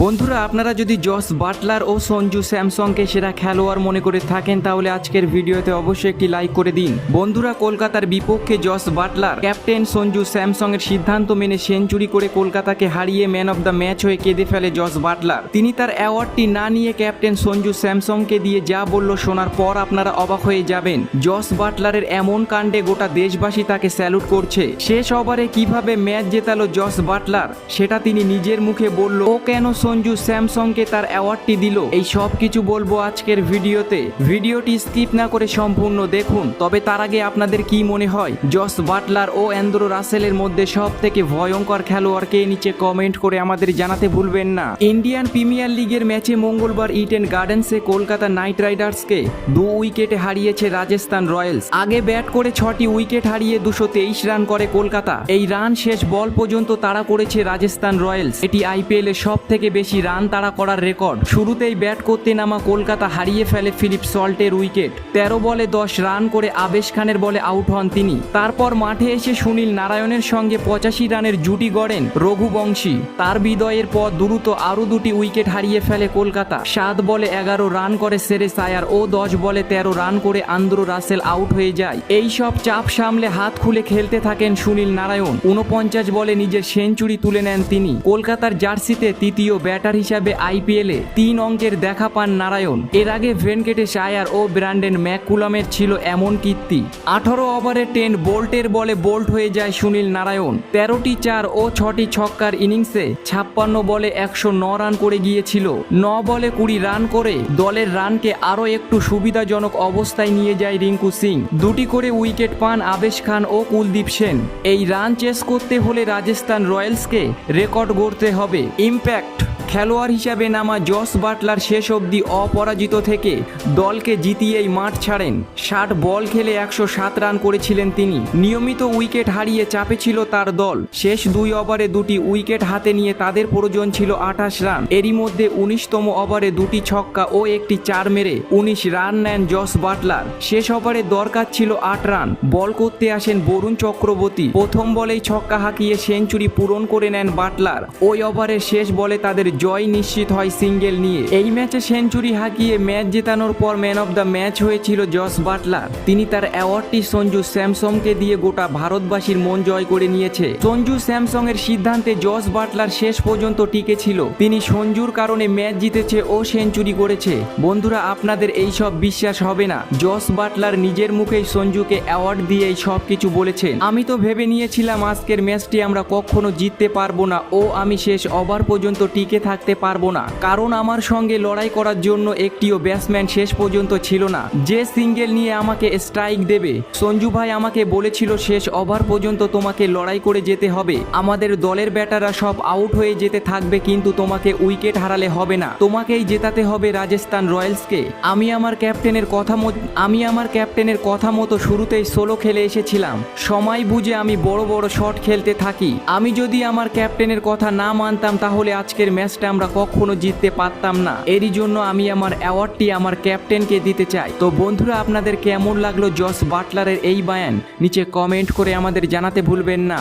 বন্ধুরা, আপনারা যদি জস বাটলার ও সঞ্জু স্যামসংকে সেরা খেলোয়াড় মনে করে থাকেন, তাহলে আজকের ভিডিওতে অবশ্যই একটি লাইক করে দিন। বন্ধুরা, কলকাতার বিপক্ষে Jos Buttler, captain Sanju Samson এর সিদ্ধান্ত মেনে সেঞ্চুরি করে কলকাতাকে হারিয়ে ম্যান অফ দ্য ম্যাচ হয়ে কেঁদে ফেলে জস বাটলার। তিনি তার অ্যাওয়ার্ডটি না নিয়ে ক্যাপ্টেন সঞ্জু স্যামসংকে দিয়ে যা বলল শোনার পর আপনারা অবাক হয়ে যাবেন। জস বাটলারের এমন কাণ্ডে গোটা দেশবাসী তাকে স্যালুট করছে। শেষ ওভারে কীভাবে ম্যাচ জেতালো জস বাটলার, সেটা তিনি নিজের মুখে বলল, ও কেন সঞ্জু স্যামসংকে তার অ্যাওয়ার্ডটি দিল। এই সব কিছু বলব আজকের ভিডিওতে। ভিডিওটি স্কিপ না করে সম্পূর্ণ দেখুন। তবে তার আগে আপনাদের কি মনে হয়? জস বাটলার ও অ্যান্দ্রো রাসেলের মধ্যে সব থেকে ভয়ঙ্কর খেলোয়াড়কে নিচে কমেন্ট করে আমাদের জানাতে ভুলবেন না। ইন্ডিয়ান প্রিমিয়ার লিগের ম্যাচে মঙ্গলবার ইডেন গার্ডেন্সে কলকাতা নাইট রাইডার্সকে দু উইকেটে হারিয়েছে রাজস্থান রয়্যালস আগে ব্যাট করে ছটি উইকেট হারিয়ে দুশো তেইশ রান করে কলকাতা। এই রান শেষ বল পর্যন্ত তাড়া করেছে রাজস্থান রয়্যালস এটি আইপিএল এ সব থেকে বেশি রান তাড়া করার রেকর্ড। শুরুতেই ব্যাট করতে নামা কলকাতা হারিয়ে ফেলে ফিলিপ সল্টের উইকেট। তেরো বলে দশ রান করে আবেশ খানের বলে আউট হন তিনি। তারপর মাঠে এসে সুনীল নারায়ণের সঙ্গে পঁচাশি রানের জুটি গড়েন রঘুবংশী। তার বিদয়ের পর দ্রুত আরও দুটি উইকেট হারিয়ে ফেলে কলকাতা। সাত বলে এগারো রান করে সেরে সায়ার ও দশ বলে তেরো রান করে আন্দ্র রাসেল আউট হয়ে যায়। এই সব চাপ সামলে হাত খুলে খেলতে থাকেন সুনীল নারায়ণ। উনপঞ্চাশ বলে নিজের সেঞ্চুরি তুলে নেন তিনি। কলকাতার জার্সিতে তৃতীয় ব্যাটার হিসাবে আইপিএলে তিন অঙ্কের দেখা পান নারায়ণ। এর আগে ভেনকেটেশ আয়ার ও ব্র্যান্ডেন ম্যাককুলামের ছিল এমন কীর্তি। আঠারো ওভারে টেন বোল্টের বলে বোল্ট হয়ে যায় সুনীল নারায়ণ। তেরোটি চার ও ছটি ছক্কার ইনিংসে ছাপ্পান্ন বলে একশো ন রান করে গিয়েছিল। ন বলে কুড়ি রান করে দলের রানকে আরও একটু সুবিধাজনক অবস্থায় নিয়ে যায় রিঙ্কু সিং। দুটি করে উইকেট পান আবেশ খান ও কুলদীপ সেন। এই রান চেস করতে হলে রাজস্থান রয়্যালসকে রেকর্ড গড়তে হবে। ইম্প্যাক্ট! খেলোয়াড় হিসাবে নামা জস বাটলার শেষ অবধি অপরাজিত থেকে দলকে জিতিয়েই মাঠ ছাড়েন। ষাট বল খেলে একশো সাত রান করেছিলেন তিনি। নিয়মিত উইকেট হারিয়ে চাপে ছিল তার দল। শেষ দুই ওভারে দুটি উইকেট হাতে নিয়ে তাদের প্রয়োজন ছিল আঠাশ রান। এরই মধ্যে উনিশতম ওভারে দুটি ছক্কা ও একটি চার মেরে উনিশ রান নেন জস বাটলার। শেষ ওভারে দরকার ছিল আট রান। বল করতে আসেন বরুণ চক্রবর্তী। প্রথম বলেই ছক্কা হাঁকিয়ে সেঞ্চুরি পূরণ করে নেন বাটলার। ওই ওভারের শেষ বলে তাদের জয় নিশ্চিত হয় সিঙ্গেল নিয়ে। এই ম্যাচে সেঞ্চুরি হাঁকিয়ে ম্যাচ জেতানোর পর ম্যান অফ দ্য ম্যাচ হয়েছিল জস বাটলার। তিনি তার অ্যাওয়ার্ডটি সঞ্জু স্যামসংকে দিয়ে গোটা ভারতবাসীর মন জয় করে নিয়েছে। সঞ্জু স্যামসং এর সিদ্ধান্তে জস বাটলার শেষ পর্যন্ত টিকে ছিল। তিনি সঞ্জুর কারণে ম্যাচ জিতেছে ও সেঞ্চুরি করেছে। বন্ধুরা, আপনাদের এই সব বিশ্বাস হবে না। জস বাটলার নিজের মুখেই সঞ্জুকে অ্যাওয়ার্ড দিয়ে সব কিছু বলেছেন। আমি তো ভেবে নিয়েছিলাম আজকের ম্যাচটি আমরা কখনো জিততে পারব না ও আমি শেষ ওভার পর্যন্ত টিকে থাকতে পারব না। কারণ আমার সঙ্গে লড়াই করার জন্য একটিও ব্যাটসম্যান শেষ পর্যন্ত ছিল না। যে সিঙ্গেল নিয়ে আমাকে স্ট্রাইক দেবে, সঞ্জু ভাই আমাকে বলেছিল শেষ ওভার পর্যন্ত তোমাকে লড়াই করে যেতে হবে। আমাদের দলের ব্যাটাররা সব আউট হয়ে যেতে থাকবে কিন্তু তোমাকে উইকেট হারালে হবে না। তোমাকেই জেতাতে হবে রাজস্থান রয়্যালসকে। আমি আমার ক্যাপ্টেনের কথা আমি আমার ক্যাপ্টেনের কথা মতো শুরুতেই সোলো খেলে এসেছিলাম। সময় বুঝে আমি বড় বড় শট খেলতে থাকি। আমি যদি আমার ক্যাপ্টেনের কথা না মানতাম তাহলে আজকের ম্যাচটা আমরা কখনো জিততে পারতাম না। এরই জন্য আমি আমার অ্যাওয়ার্ডটি আমার ক্যাপ্টেনকে দিতে চাই। তো বন্ধুরা, আপনাদের কেমন লাগল জস বাটলারের এই বায়ান? নিচে কমেন্ট করে আমাদের জানাতে ভুলবেন না।